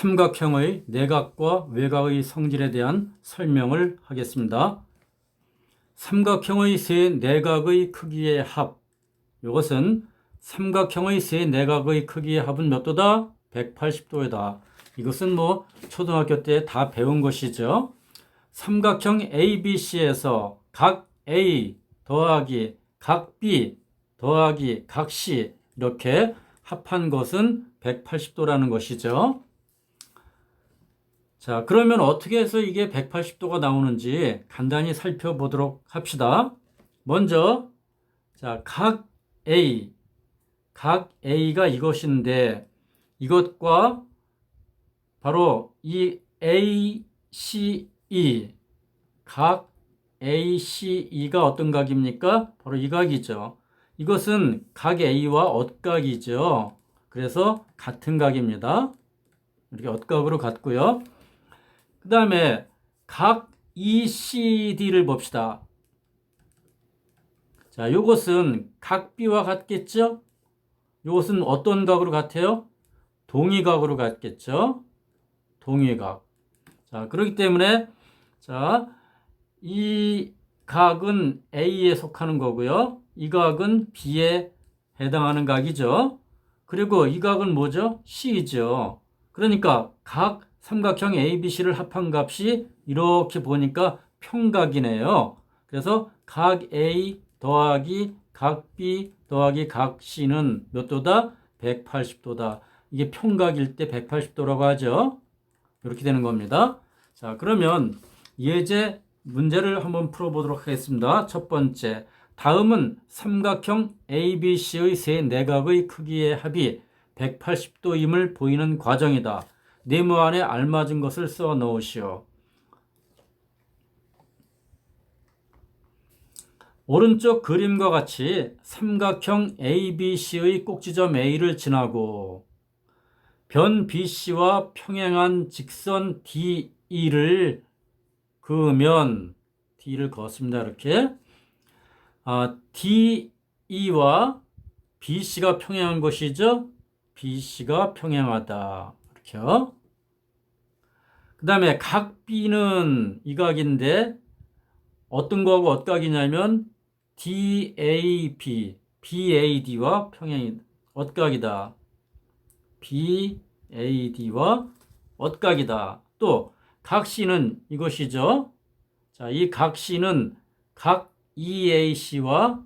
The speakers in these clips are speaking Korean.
삼각형의 내각과 외곽의 성질에 대한 설명을 하겠습니다. 삼각형의 세 내각의 크기의 합. 이것은 삼각형의 세 내각의 크기의 합은 몇 도다? 180도이다. 이것은 뭐 초등학교 때 다 배운 것이죠. 삼각형 ABC에서 각 A 더하기 각 B 더하기 각 C 이렇게 합한 것은 180도라는 것이죠. 자, 그러면 어떻게 해서 이게 180도가 나오는지 간단히 살펴보도록 합시다. 먼저, 자, 각 A, 각 A가 이것인데, 이것과 바로 이 ACE, 각 ACE가 어떤 각입니까? 바로 이 각이죠. 이것은 각 A와 엇각이죠. 그래서 같은 각입니다. 이렇게 엇각으로 같고요. 그 다음에 각 ECD를 봅시다. 자, 요것은 각 B와 같겠죠? 요것은 어떤 각으로 같아요? 동의각으로 같겠죠? 동의각. 자, 그렇기 때문에, 자, 이 각은 A에 속하는 거고요. 이 각은 B에 해당하는 각이죠. 그리고 이 각은 뭐죠? C죠. 그러니까 각 삼각형 ABC를 합한 값이 이렇게 보니까 평각이네요. 그래서 각 A 더하기 각 B 더하기 각 C는 몇 도다? 180도다. 이게 평각일 때 180도라고 하죠. 이렇게 되는 겁니다. 자, 그러면 예제 문제를 한번 풀어보도록 하겠습니다. 첫 번째. 다음은 삼각형 ABC의 세 내각의 크기의 합이 180도임을 보이는 과정이다. 네모 안에 알맞은 것을 써 넣으시오. 오른쪽 그림과 같이 삼각형 ABC의 꼭지점 A를 지나고 변 BC와 평행한 직선 DE를 그으면 D를 그었습니다. 이렇게 아, DE와 BC가 평행한 것이죠. BC가 평행하다. 이렇게요. 그 다음에 각 B는 이 각인데 어떤 거하고 엇각이냐면 DAB, BAD와 평행이 엇각이다. BAD와 엇각이다. 또각 C는 이것이죠. 자, 이각 C는 각 EAC와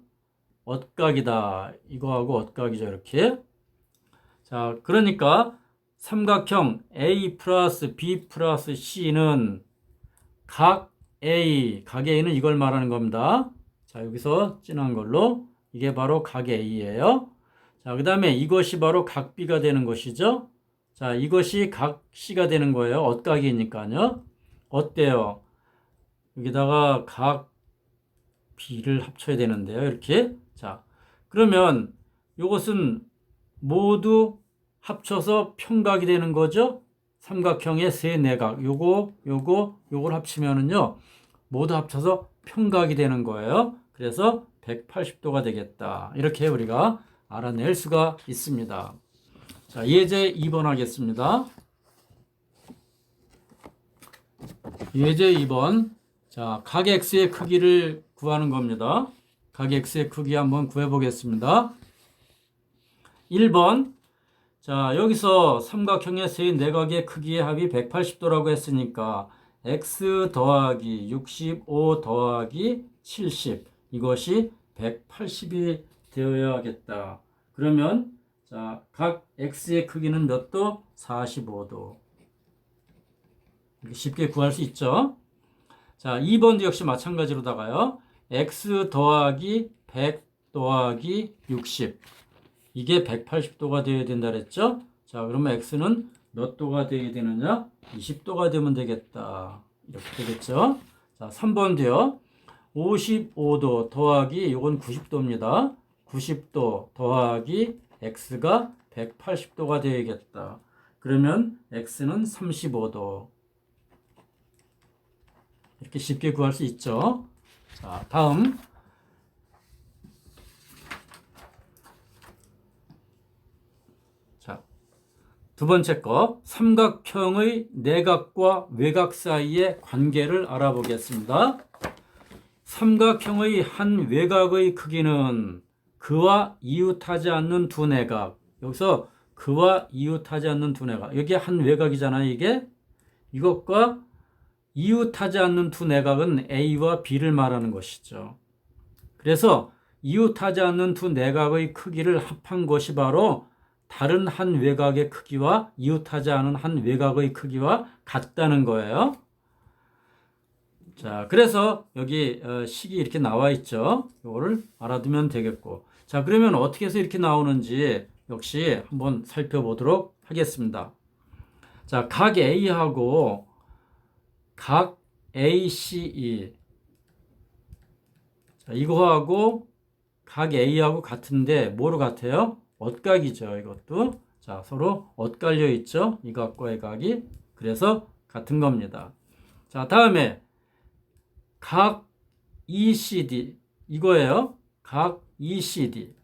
엇각이다. 이거하고 엇각이죠. 이렇게. 자, 그러니까 삼각형 A 플러스 B 플러스 C는 각 A, 각 A는 이걸 말하는 겁니다. 자, 여기서 진한 걸로 이게 바로 각 A예요. 자, 그 다음에 이것이 바로 각 B가 되는 것이죠. 자, 이것이 각 C가 되는 거예요. 엇각이니까요. 어때요? 여기다가 각 B를 합쳐야 되는데요. 이렇게. 자, 그러면 이것은 모두 합쳐서 평각이 되는 거죠. 삼각형의 세 내각. 요거, 요거, 요걸 합치면은요. 모두 합쳐서 평각이 되는 거예요. 그래서 180도가 되겠다. 이렇게 우리가 알아낼 수가 있습니다. 자, 예제 2번 하겠습니다. 예제 2번. 자, 각 x의 크기를 구하는 겁니다. 각 x의 크기 한번 구해 보겠습니다. 1번. 자, 여기서 삼각형의 세 내각의 크기의 합이 180도라고 했으니까 x 더하기 65 더하기 70 이것이 180이 되어야겠다. 그러면 자, 각 x의 크기는 몇 도? 45도. 이렇게 쉽게 구할 수 있죠. 자, 2번도 역시 마찬가지로다가요. x 더하기 100 더하기 60. 이게 180도가 되어야 된다 그랬죠? 자, 그러면 x는 몇 도가 되어야 되느냐? 20도가 되면 되겠다. 이렇게 되겠죠? 자, 3번도요. 55도 더하기 이건 90도입니다. 90도 더하기 x가 180도가 되야겠다. 그러면 x는 35도. 이렇게 쉽게 구할 수 있죠. 자, 다음. 자, 두 번째 거, 삼각형의 내각과 외곽 사이의 관계를 알아보겠습니다. 삼각형의 한 외곽의 크기는 그와 이웃하지 않는 두 내각. 여기서 그와 이웃하지 않는 두 내각. 여기 한 외곽이잖아요, 이게. 이것과 이웃하지 않는 두 내각은 A와 B를 말하는 것이죠. 그래서 이웃하지 않는 두 내각의 크기를 합한 것이 바로 다른 한 외곽의 크기와 이웃하지 않은 한 외곽의 크기와 같다는 거예요. 자, 그래서 여기 어, 식이 이렇게 나와 있죠. 이거를 알아두면 되겠고. 자, 그러면 어떻게 해서 이렇게 나오는지 역시 한번 살펴보도록 하겠습니다. 자, 각 A하고 각 ACE. 자, 이거하고 각 A하고 같은데 뭐로 같아요? 엇각이죠. 이것도. 자, 서로 엇갈려 있죠. 이 각과 이 각이. 그래서 같은 겁니다. 자, 다음에 각 ECD 이거예요. 각 ECD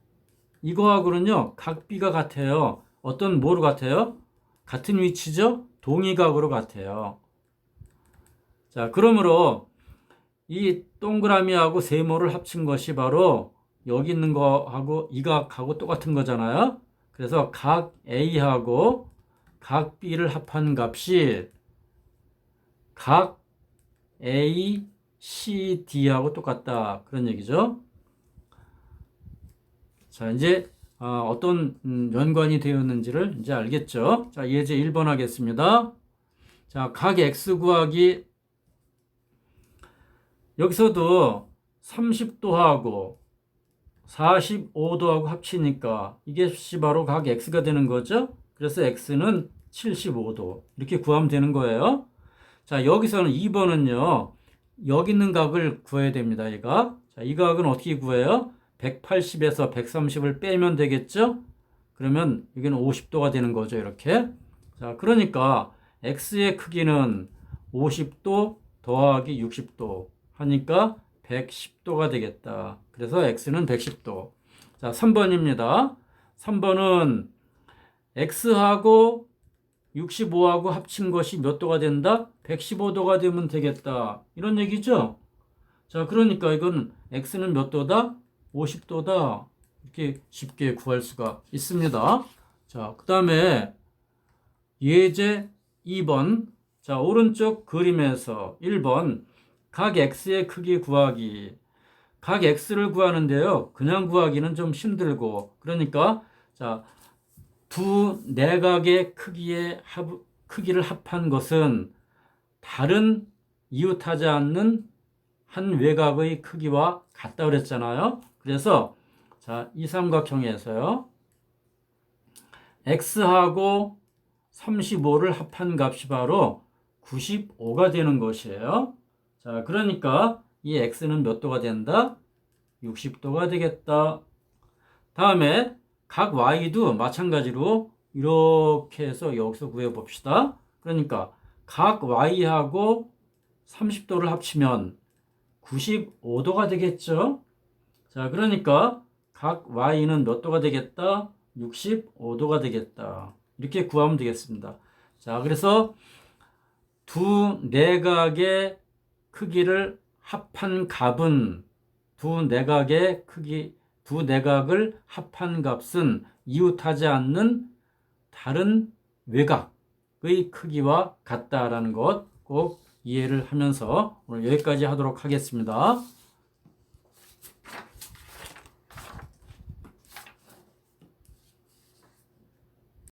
이거하고는요 각 B가 같아요. 어떤 뭐로 같아요? 같은 위치죠? 동의각으로 같아요. 자, 그러므로 이 동그라미하고 세모를 합친 것이 바로 여기 있는 거하고 이 각하고 똑같은 거잖아요. 그래서 각 A하고 각 B를 합한 값이 각 A, C, D하고 똑같다. 그런 얘기죠. 자, 이제 어, 떤 연관이 되었는지를 이제 알겠죠. 자, 예제 1번 하겠습니다. 자, 각 X 구하기 여기서도 30도하고 45도하고 합치니까 이게 바로 각 x가 되는 거죠. 그래서 x는 75도 이렇게 구하면 되는 거예요. 자 여기서는 2번은요. 여기 있는 각을 구해야 됩니다. 이 각. 자, 이 각은 어떻게 구해요? 180에서 130을 빼면 되겠죠? 그러면 여기는 50도가 되는 거죠. 이렇게. 자, 그러니까 x의 크기는 50도 더하기 60도 하니까 110도가 되겠다. 그래서 x는 110도. 자, 3번입니다. 3번은 x하고 65하고 합친 것이 몇 도가 된다? 115도가 되면 되겠다. 이런 얘기죠? 자, 그러니까 이건 x는 몇 도다? 50도다. 이렇게 쉽게 구할 수가 있습니다. 자, 그 다음에 예제 2번. 자, 오른쪽 그림에서 1번 각 x의 크기 구하기. 각 x를 구하는데요. 그냥 구하기는 좀 힘들고 그러니까 자, 두 내각의 크기의 합, 크기를 합한 것은 다른 이웃하지 않는 한 외곽의 크기와 같다 그랬잖아요. 그래서 자, 이 삼각형에서요. x하고 35를 합한 값이 바로 95가 되는 것이에요. 자, 그러니까 이 x는 몇 도가 된다? 60도가 되겠다. 다음에 각 y도 마찬가지로 이렇게 해서 여기서 구해 봅시다. 그러니까 각 y하고 30도를 합치면 95도가 되겠죠? 자, 그러니까 각 y는 몇 도가 되겠다? 65도가 되겠다. 이렇게 구하면 되겠습니다. 자, 그래서 두 내각의 크기를 합한 값은 두 내각의 크기 두 내각을 합한 값은 이웃하지 않는 다른 외곽의 크기와 같다라는 것 꼭 이해를 하면서 오늘 여기까지 하도록 하겠습니다.